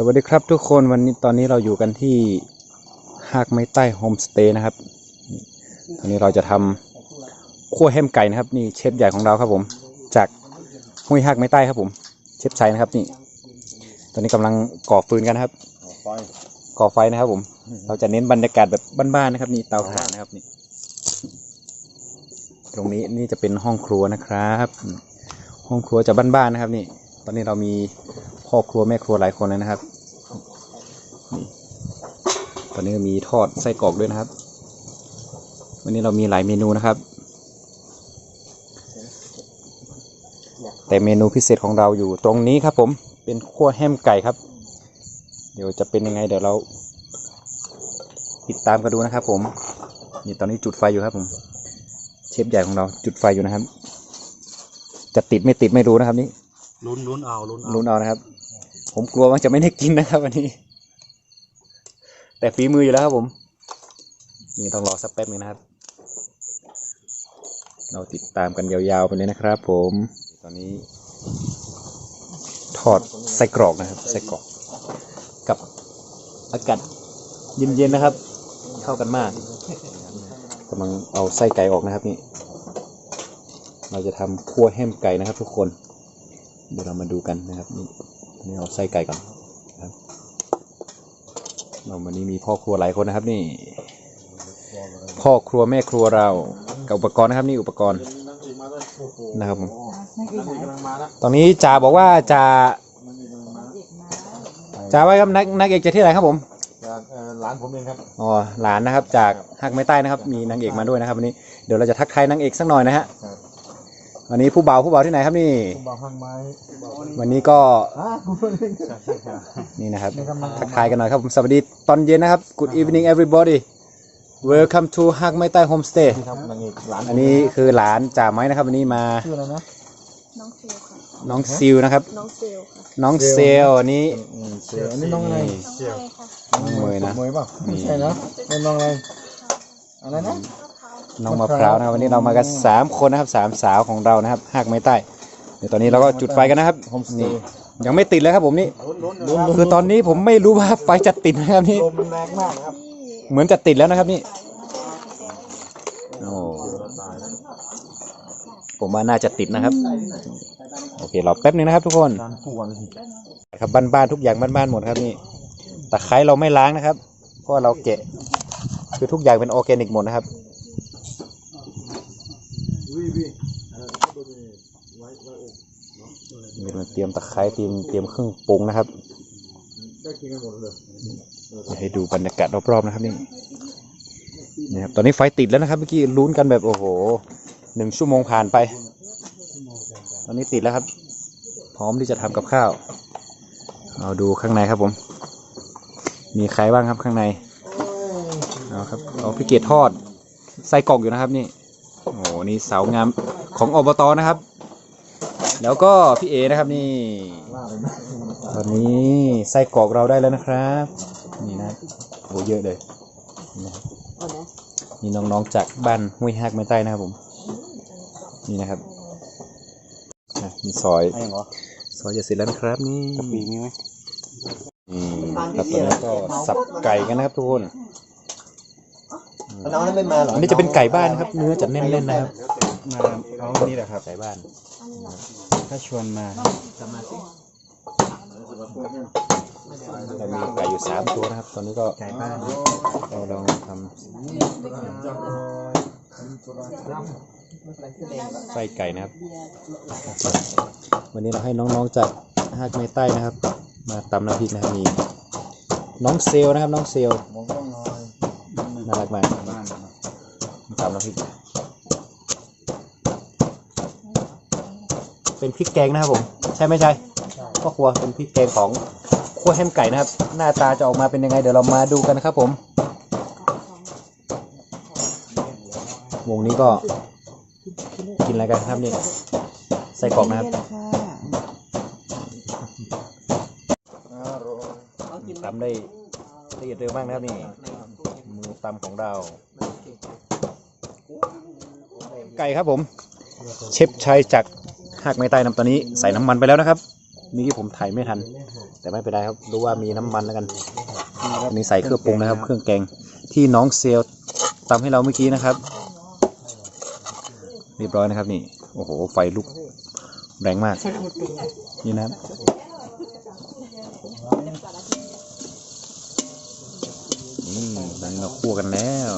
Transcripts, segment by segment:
สวัสดีครับทุกคนวันนี้ตอนนี้เราอยู่กันที่หากไม้ใต้โฮมสเตย์นะครับตอนนี้เราจะทำขั้วแฮมไก่นะครับนี่เชฟใหญ่ของเราครับผม จากห้วยหากไม้ใต้ครับผม เชฟชัยนะครับนี่ ตอนนี้กำลังก่อฟืนกันนะครับก่อไฟนะครับผม เราจะเน้นบรรยากาศแบบบ้านๆนะครับ นี่เตาถ่านนะครับนี่ ตรงนี้นี่จะเป็นห้องครัวนะครับ ห้องครัวจะบ้านๆนะครับ นี่ ตอนนี้เรามี พ่อครัวแม่ครัวหลายคนเลยนะครับนี่ตอนนี้มีทอดไส้กรอกด้วยนะครับ วันนี้เรามีหลายเมนูนะครับ แต่เมนูพิเศษของเราอยู่ตรงนี้ครับ ผมเป็นขั้วแฮมไก่ครับ เดี๋ยวจะเป็นยังไงเดี๋ยวเรา ติดตามกันดูนะครับ ผมนี่ตอนนี้จุดไฟอยู่ครับผมเชฟใหญ่ของเราจุดไฟอยู่นะครับ จะติดไม่ติดไม่รู้นะครับนี่ ลุ้นลุ้นเอาลุ้นเอาลุ้นเอานะครับ ผมกลัวว่าจะไม่ได้กินนะครับวันนี้ แต่ฝีมืออยู่แล้วครับผม นี่ต้องรอสักแป๊บนึงนะครับ เราติดตามกันยาวๆไปเลยนะครับ ผม ตอนนี้ ทอดไส้กรอกนะครับไส้กรอก กับอากาศเย็นๆนะครับ เข้ากันมากกำลังเอาไส้ไก่ออกนะครับนี่ เราจะทำคั่วแฮมไก่นะครับ ทุกคน เดี๋ยวเรามาดูกันนะครับนี่นี่เอาไส้ไก่ก่อนนะครับเราวันนี้มีพ่อครัวหลายคนนะครับ นี่ พ่อครัวแม่ครัวเรากับอุปกรณ์นะครับ นี่อุปกรณ์นะครับผมกำลังมาแล้วตอนนี้จ่าบอกว่าจ่าจ่าไว้ครับนักนักเอกจะที่ไหนครับผมจากเอ่อร้านผมเองครับอ๋อหลานนะครับ จากหักไม้ใต้นะครับ มีนางเอกมาด้วยนะครับวันนี้เดี๋ยวเราจะทักทายนางเอกสักหน่อยนะฮะครับ วันนี้ผู้บ่าวผู้บ่าวที่ไหนครับนี่ ผมบอกข้างไม้วันนี้ก็อะคุณเองใช่ใช่ครับ นี่นะครับนี่กำลัง ทักทายกันหน่อยครับผมสวัสดีตอนเย็นนะครับ Good evening everybody Welcome to ฮักไม้ใต้ Homestay ที่ทำนางเอกร้านผมอันนี้คือหลานจ่าไม้นะครับ วันนี้มาชื่ออะไรนะน้องเซลค่ะ น้องซิลนะครับ น้องเซลค่ะน้องเซลอันนี้ อืมเสียอันนี้น้องอะไรน้องเซลค่ะ น้องเมยนะ เมยเปล่าไม่ใช่นะเป็นน้องอะไรอะไรนะ น้องมะพร้าวนะครับวันนี้เรามากันสามคนนะครับสามสาวของเรานะครับหักไม้ใต้เดี๋ยวตอนนี้เราก็จุดไฟกันนะครับโฮมสเตนี่ย์ยังไม่ติดเลยครับผมนี่ลุ้นลุ้นลุ้นคือตอนนี้ผมไม่รู้ว่าไฟจะติดนะครับนี่ลมมันแรงมากนะครับ เหมือนจะติดแล้วนะครับนี่โอ้ผมว่าน่าจะติดนะครับ โอเคเราแป๊บนึงนะครับ ทุกคนการป่วนครับบ้านๆทุกอย่างบ้านๆหมดครับนี่ตะไคร้เราไม่ล้างนะครับ เพราะว่าเราเกะคือทุกอย่างเป็นออร์แกนิกหมดนะครับ วิวิ มี เตรียมตะไคร้เตรียมเตรียมเครื่องปรุงนะครับให้ดูบรรยากาศรอบๆนะครับนี่นี่ครับตอนนี้ไฟติดแล้วนะครับเมื่อกี้ลุ้นกันแบบโอ้โหหนึ่งชั่วโมงผ่านไป ตอนนี้ติดแล้วครับ พร้อมที่จะทำกับข้าว เอาดูข้างในครับผม มีใครบ้างครับข้างในเอาครับเอาพี่เกดทอดไส้กรอกอยู่นะครับนี่โอ้โหนี่เสางามของอบตนะครับ แล้วก็พี่เอนะครับนี่ล่าเลยนะตอนนี้ไส้กรอกเราได้แล้วนะครับ นี่นะโหเยอะเลยนี่นะครับนี่น้องๆจากบ้านห้วยฮักไม้ใต้นะครับผม นี่นะครับอะมีซอยไอ้เหรอซอยจะเสร็จแล้วนะครับนี่กะปิมีไหมนี่ครับตอนนี้ก็สับไก่กันนะครับทุกคน น้องนั้นไม่มาหรออันนี้จะเป็นไก่บ้านนะครับ เนื้อจะแน่นๆนะครับมาเอานี่แหละครับไก่บ้าน ถ้าชวนมาเรามีไก่อยู่สามตัวนะครับ ตอนนี้ก็ไก่บ้านเราลองทำไส้ไก่นะครับ วันนี้เราให้น้องๆจากฮักเมใต้นะครับ มาตำน้ำพริกนะครับมีน้องเซลลนะครับน้องเซลลมองกล้องหน่อยน่ารักมากบ้านมาตำน้ำพริก เป็นพริกแกงนะครับผมใช่ไหมใช่พ่อครัวเป็นพริกแกงของคั่วแฮมไก่นะครับ หน้าตาจะออกมาเป็นยังไง เดี๋ยวเรามาดูกันนะครับผมวงนี้ก็กินอะไรกันครับนี่ไส้กรอกนะครับอร่อยตำได้ละเอียดเร็วมากนะครับนี่มือตำของเราไก่ครับผม เชฟชัยจาก หากไม้ใต้น้ำตอนนี้ใส่น้ำมันไปแล้วนะครับเมื่อกี้ผมถ่ายไม่ทัน แต่ไม่เป็นไรครับรู้ว่ามีน้ำมันแล้วกันอันนี้ใส่เครื่องปรุงนะครับ เครื่องแกงที่น้องเซลลตำให้เราเมื่อกี้นะครับ เรียบร้อยนะครับนี่โอ้โหไฟลุกแรงมากนี่นะครับนี่ตอนนี้เราคั่วกันแล้ว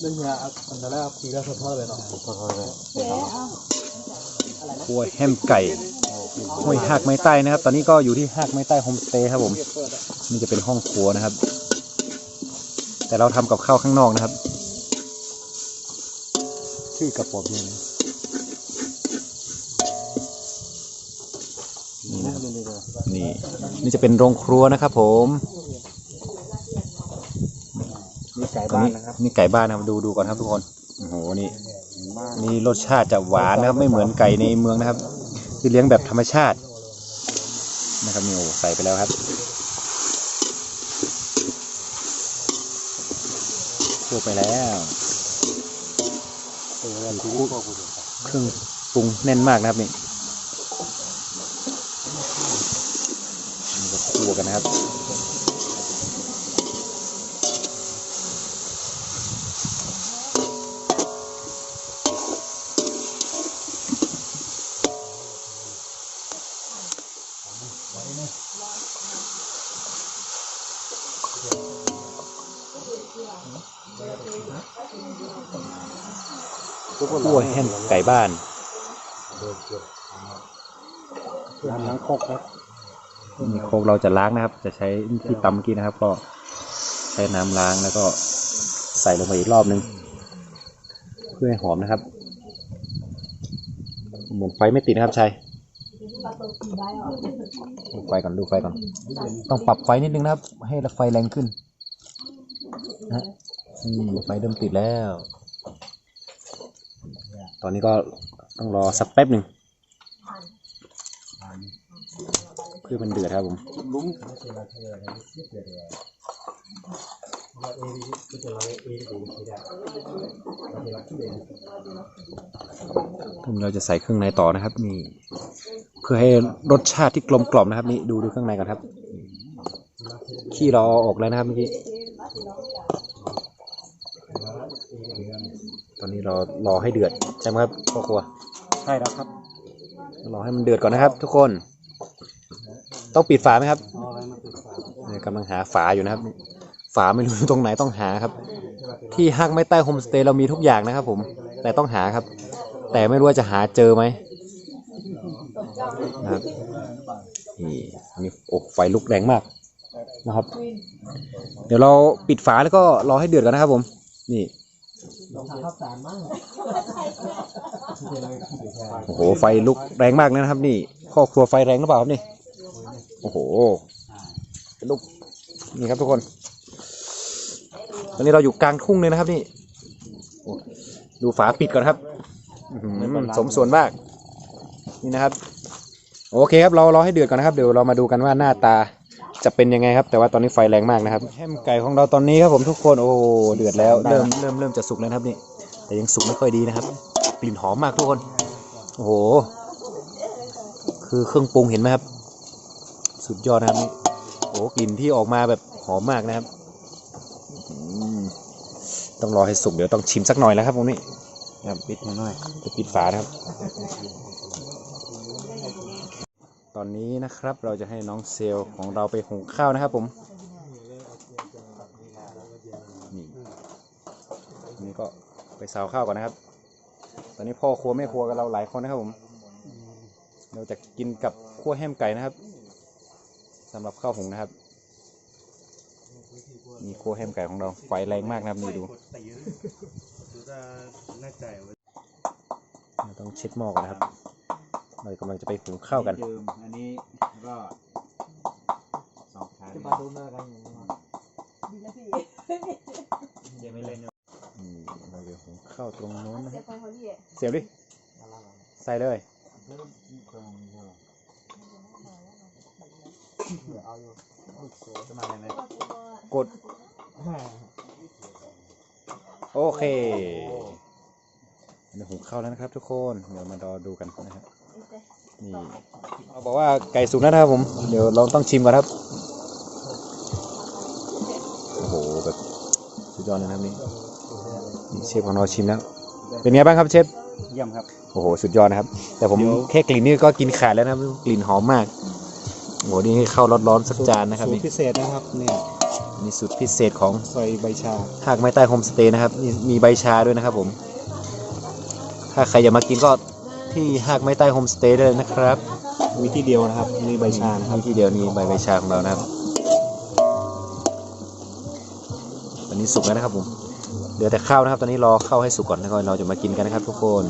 เรื่นี้ยอันนั้นแล้วปีและสะท้อนเลยเนาะสะท้อนเลยคั่วแฮมไก่ห้วยหักไม้ใต้นะครับ ตอนนี้ก็อยู่ที่หักไม้ใต้โฮมสเตย์ครับผม นี่จะเป็นห้องครัวนะครับ แต่เราทำกับข้าวข้างนอกนะครับ ชื่อกระป๋องเองนี่นะครับนี่ นี่จะเป็นโรงครัวนะครับผม มีไก่ตอนบ้านนี้นะครับนี่ไก่บ้านนะครับดูดูก่อนครับทุกคนโอ้โหนี่บ้านนี่รสชาติจะหวานนะครับ ไม่เหมือนไก่ในเมืองนะครับ ที่เลี้ยงแบบธรรมชาติ นะครับนี่โอ้ใส่ไปแล้วครับคั่วไปแล้วเครื่องปรุงแน่นมากนะครับนี่นี่ก็คั่วกันนะครับ คั่วแห้งไก่บ้านน้ำล้างโคกครับนี่โครกเราจะล้างนะครับ จะใช้ที่ตำเมื่อกี้นะครับ ก็ใช้น้ำล้างแล้วก็ใส่ลงไปอีกรอบนึง เพื่อให้หอมนะครับ เหมือนไฟไม่ติดนะครับชัยดูไฟก่อนดูไฟก่อน ต้องปรับไฟนิดนึงนะครับ ให้ไฟแรงขึ้นนะฮะไฟเริ่มติดแล้ว ตอนนี้ก็ต้องรอสักแป๊บหนึ่งเพื่อมันเดือดครับผมผมเราจะใส่เครื่องในต่อนะครับ นี่ เพื่อให้รสชาติที่กลมกล่อมนะครับ นี่ดูดูข้างในก่อนครับขี้เรอาออกแล้วนะครับเมื่อกี้ ตอนนี้เรารอให้เดือดใช่ไหมครับพ่อครัวใช่แล้วครับรอให้มันเดือดก่อนนะครับ ทุกคน ต้องปิดฝาไหมครับเอาอะไรมาติดฝาเนี่ยกำลังหาฝาอยู่นะครับ ฝาไม่รู้อยู่ตรงไหนต้องหาครับ ที่ฮักไม่ใต้โฮมสเตย์เรามีทุกอย่างนะครับ ผม แต่ต้องหาครับ แต่ไม่รู้ว่าจะหาเจอไหมนะครับนี่อันนี้โอ้ไฟลุกแรงมากนะครับ เดี๋ยวเราปิดฝาแล้วก็รอให้เดือดกันนะครับผม นี่ ข้าวสารมั้งโอ้โหไฟลุกแรงมากเลยนะครับ นี่พ่อครัวไฟแรงหรือเปล่าครับนี่โอ้โหลุกนี่ครับทุกคนตอนนี้เราอยู่กลางทุ่งเลยนะครับ นี่ดูฝาปิดก่อนครับสมส่วนมาก นี่นะครับ โอเคครับเรารอให้เดือดก่อนนะครับ เดี๋ยวเรามาดูกันว่าหน้าตา จะเป็นยังไงครับ แต่ว่าตอนนี้ไฟแรงมากนะครับแฮมไก่ของเราตอนนี้ครับผมทุกคนโอ้เดือดแล้วเริ่มเริ่มเริ่มจะสุกแล้วนะครับนี่แต่ยังสุกไม่ค่อยดีนะครับ กลิ่นหอมมากทุกคนโอ้โห คือเครื่องปรุงเห็นไหมครับ สุดยอดนะครับนี่โอ้โหกลิ่นที่ออกมาแบบหอมมากนะครับอืมต้องรอให้สุกเดี๋ยวต้องชิมสักหน่อยแล้วครับตรงนี้นะครับปิดหน่อยจะปิดฝานะครับ ตอนนี้นะครับเราจะให้น้องเซลล์ของเราไปหุงข้าวนะครับผมนี่นี่ก็ไปซาวข้าวก่อนนะครับ ตอนนี้พ่อครัวแม่ครัวกับเราหลายคนนะครับผม เราจะกินกับขั้วแฮมไก่นะครับสำหรับข้าวหุงนะครับนี่ขั้วแฮมไก่ของเราไฟแรงมากนะครับนี่ดูดูจะแน่ใจว่าเราต้องเช็ดหม้อก่อนนะครับ เรากำลังจะไปหุงข้าวกัน เดิมอันนี้ก็สองขาจะมาดูหน้ากันอย่างนี้เดี๋ยวไม่เล่นอืมเราจะหุงข้าวตรงโน้นนะเสียไปเขาดิเสียบดิใส่เลยจะมาเลยกด โอเคเดี๋ยวหุงข้าวแล้วนะครับทุกคน เดี๋ยวมารอดูกันนะครับ นี่เขาบอกว่าไก่สุกแล้วนะครับผม เดี๋ยวเราต้องชิมก่อนครับ โอ้โหแบบสุดยอดเลยนะครับนี่นี่เชฟของเราชิมแล้ว เป็นไงบ้างครับเชฟ เยี่ยมครับ โอ้โห สุดยอดนะครับ แต่ผมเดี๋ยวแค่กลิ่นนี่ก็กินขาดแล้วนะครับกลิ่นหอมมาก โอ้โห นี่ให้เข้าร้อนๆสักจานนะครับสูตนี่รพิเศษนะครับเนี่ยนี่สูตรพิเศษของใส่ใบชาหากไม้ใต้โฮมสเตย์นะครับนี่มีใบชาด้วยนะครับผม ถ้าใครอยากมากินก็ ที่หากไม้ใต้โฮมสเตย์ได้เลยนะครับ มีที่เดียวนะครับมีใบชานะครับมีที่เดียวนี่ใบใบชาของเรานะครับตอนนี้สุกแล้วนะครับผมเหลือแต่ข้าวนะครับ ตอนนี้รอข้าวให้สุกก่อนแล้วก็เราจะมากินกันนะครับ ทุกคน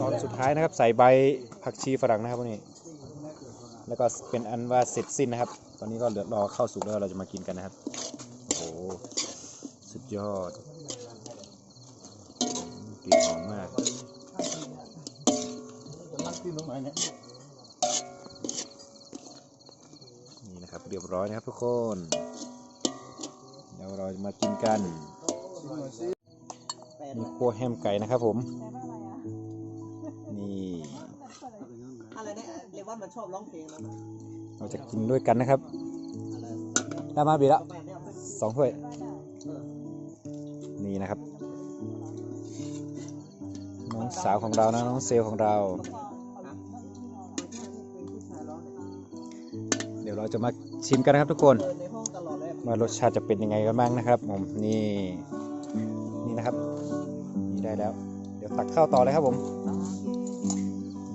ตอนสุดท้ายนะครับ ใส่ใบผักชีฝรั่งนะครับพวกนี้แล้วก็เป็นอันว่าเสร็จสิ้นนะครับ ตอนนี้ก็เหลือรอข้าวสุกแล้วเราจะมากินกันนะครับ โอ้โหสุดยอด นี่นะครับเรียบร้อยนะครับทุกคนเดี๋ยวเราจะมากินกันมีคั่วแฮมไก่นะครับผม นี่อะไรเนี่ยเรียกว่ามันชอบร้องเพลงนะเราจะกินด้วยกันนะครับได้มาบีแล้วสองถ้วยนี่นะครับ น้องสาวของเรานะน้องเซลของเรา เราจะมาชิมกันนะครับทุกคนเปิดในห้องตลอดเลยว่ารสชาติจะเป็นยังไงกันบ้างนะครับผมนี่นี่นะครับนี่ได้แล้ว เดี๋ยวตักข้าวต่อเลยครับผม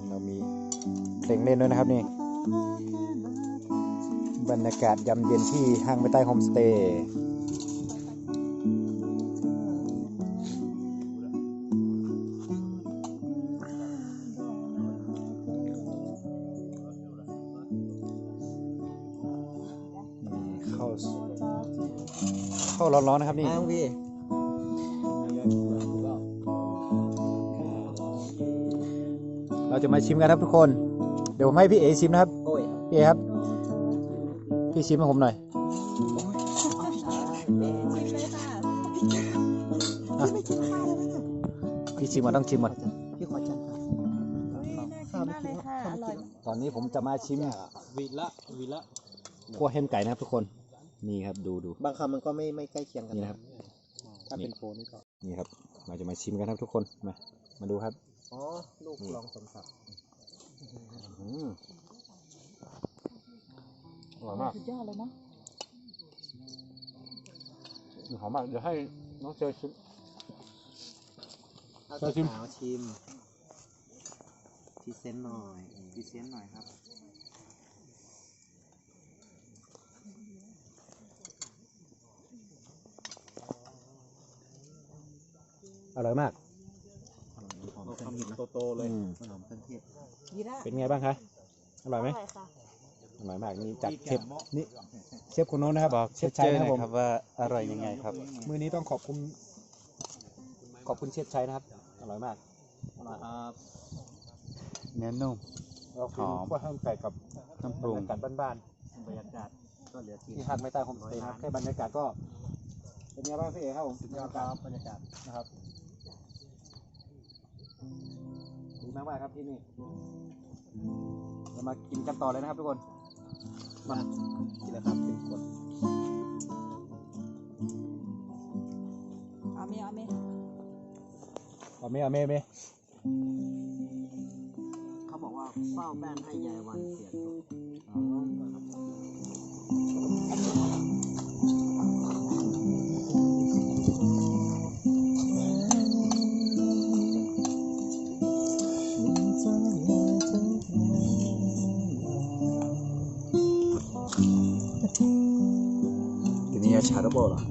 เรามีเพลงเล่นด้วยนะครับนี่ บรรยากาศยามเย็นที่ห้างไม่ใต้โฮมสเตย์ ร้อนๆนะครับนี่อ้างพี่เราจะมาชิมกันครับทุกคน เดี๋ยวผมให้พี่เอชิมนะครับ โอ้ยพี่เอครับ พี่ชิมให้ผมหน่อยอะพี่ชิมมาต้องชิมหมดพี่ขอจัดครับน่ากินมากเลยค่ะ อร่อย ตอนนี้ผมจะมาชิมวีละวีละคั่วเฮมไก่นะครับทุกคน นี่ครับดูดู บางคำมันก็ไม่ไม่ใกล้เคียงกันนี่นะครับ ถ้าเป็นโฟนนี่ก็ นี่ครับ เราจะมาชิมกันครับทุกคน มา มาดูครับ อ๋อ ลูกลองสมศักดิ์อืมอร่อยมากสุดยอดเลยเนาะหอมมาก เดี๋ยวให้น้องเจอชิมเอาขอชิมสาวชิมพรีเซนต์หน่อยพรีเซนต์หน่อยครับ ร่อยมากหอมเครื่องเทศนะโตๆเลยอืมหอมเครื่องเทศดีละเป็นไงบ้างคะอร่อยไหมอร่อยค่ะอร่อยมากนี่จากเชฟนี่เชฟคนโน้นนะครับบอกเชฟชัยนะครับผมครับว่าอร่อยยังไงครับมือนี้ต้องขอบคุณ ขอบคุณเชฟชัยนะครับ อร่อยมากครับเนื้อนุ่ม เราหกินอมขั้วข้าวไก่กับน้ำปบรรุงรยากาศบ้านบรรยากาศก็เหลือๆกินที่หาดไม่ใต้โฮมสเตย์นะครับแค่บรรยากาศก็เป็นไงบ้างพี่เอ๋ครับผมสุดยอดครับบรรยากาศนะครับ มากมากๆครับที่นี่เรามากินกันต่อเลยนะครับทุกคน มากินเลยครับเป็นคนเอาเมเอาเมเอาเมเอาเมเอาเมเขาบอกว่าเฝ้าบ้านให้ยายวันเสียทุกที นี้ชาร์โบเหรอ